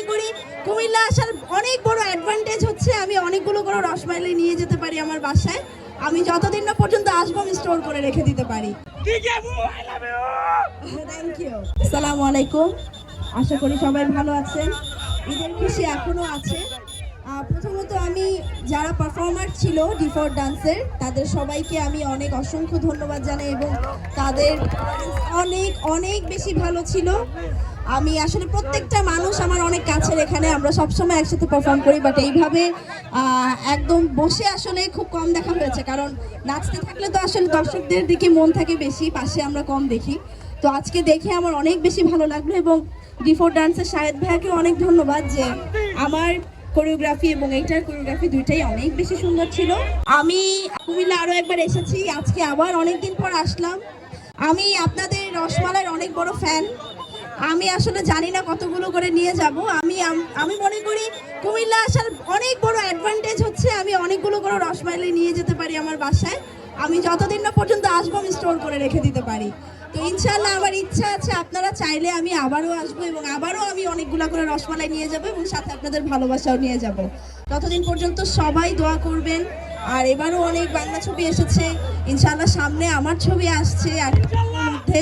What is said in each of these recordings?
মনে করি কুমিল্লা আসার অনেক বড় অ্যাডভান্টেজ হচ্ছে আমি অনেকগুলো করে রসমালাই নিয়ে যেতে পারি আমার বাসায়। আমি যতদিন না পর্যন্ত আসব, আমি স্টোর করে রেখে দিতে পারি। থ্যাংক ইউ আসসালামু আলাইকুম। আশা করি সবাই ভালো আছেন। ঈদের খুশি এখনও আছে। প্রথমত আমি যারা পারফর্মার ছিল ডিফর ডান্সের তাদের সবাইকে আমি অনেক অসংখ্য ধন্যবাদ জানাই এবং তাদের অনেক অনেক বেশি ভালো ছিল। আমি আসলে প্রত্যেকটা মানুষ আমার অনেক কাছের এখানে, আমরা সবসময় একসাথে পারফর্ম করি বাট এইভাবে একদম বসে আসলে খুব কম দেখা হয়েছে, কারণ নাচতে থাকলে তো আসলে দর্শকদের দিকে মন থাকে বেশি, পাশে আমরা কম দেখি। তো আজকে দেখে আমার অনেক বেশি ভালো লাগল এবং ডিফোর ডান্সের শাহেদ ভাইয়াকে অনেক ধন্যবাদ যে আমার কোরিওগ্রাফি এবং এইটার কোরিওগ্রাফি দুইটাই অনেক বেশি সুন্দর ছিল। আমি কুমিল্লা আরও একবার এসেছি, আজকে আবার অনেকদিন পর আসলাম। আমি আপনাদের রসমালাইয়ের অনেক বড় ফ্যান আমি আসলে জানি না কতগুলো করে নিয়ে যাব। আমি আমি মনে করি কুমিল্লা আসার অনেক বড় অ্যাডভান্টেজ হচ্ছে আমি অনেকগুলো করে রসমালাই নিয়ে যেতে পারি আমার বাসায়। আমি যতদিন না পর্যন্ত আসব, আমি স্টোর করে রেখে দিতে পারি। তো ইনশাল্লাহ আমার ইচ্ছা আছে, আপনারা চাইলে আমি আবারও আসব এবং আবারও আমি অনেকগুলো করে রসমালাই নিয়ে যাব এবং সাথে আপনাদের ভালোবাসাও নিয়ে যাব। ততদিন পর্যন্ত সবাই দোয়া করবেন। আর এবারও অনেক বাংলা ছবি এসেছে। ইনশাল্লাহ সামনে আমার ছবি আসছে মধ্যে।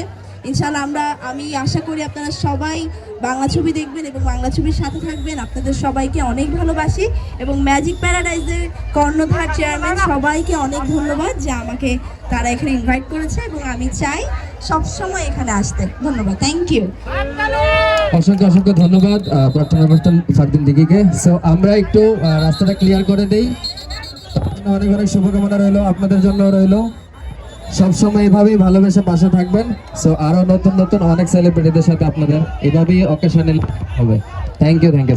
ইনশাল্লাহ আমরা, আমি আশা করি আপনারা সবাই বাংলা ছবি দেখবেন এবং বাংলা ছবির সাথে থাকবেন। আপনাদের সবাইকে অনেক ভালোবাসি এবং ম্যাজিক প্যারাডাইজের কর্ণধার চেয়ারম্যান সবাইকে অনেক ধন্যবাদ যে আমাকে তারা এখানে ইনভাইট করেছে এবং আমি চাই সবসময় এখানে আসতে। ধন্যবাদ। থ্যাংক ইউ অসংখ্য অসংখ্য ধন্যবাদ প্রার্থনা অনুষ্ঠান ফারদিন দিঘিকে। সো আমরা একটু রাস্তাটা ক্লিয়ার করে দেই। অনেক অনেক শুভকামনা রইল, আপনাদের জন্য রইল। সবসময় এভাবেই ভালোবেসে পাশে থাকবেন। সো আরও নতুন নতুন অনেক সেলিব্রিটিদের সাথে আপনাদের এভাবেই অকেশনে হবে। Thank you thank you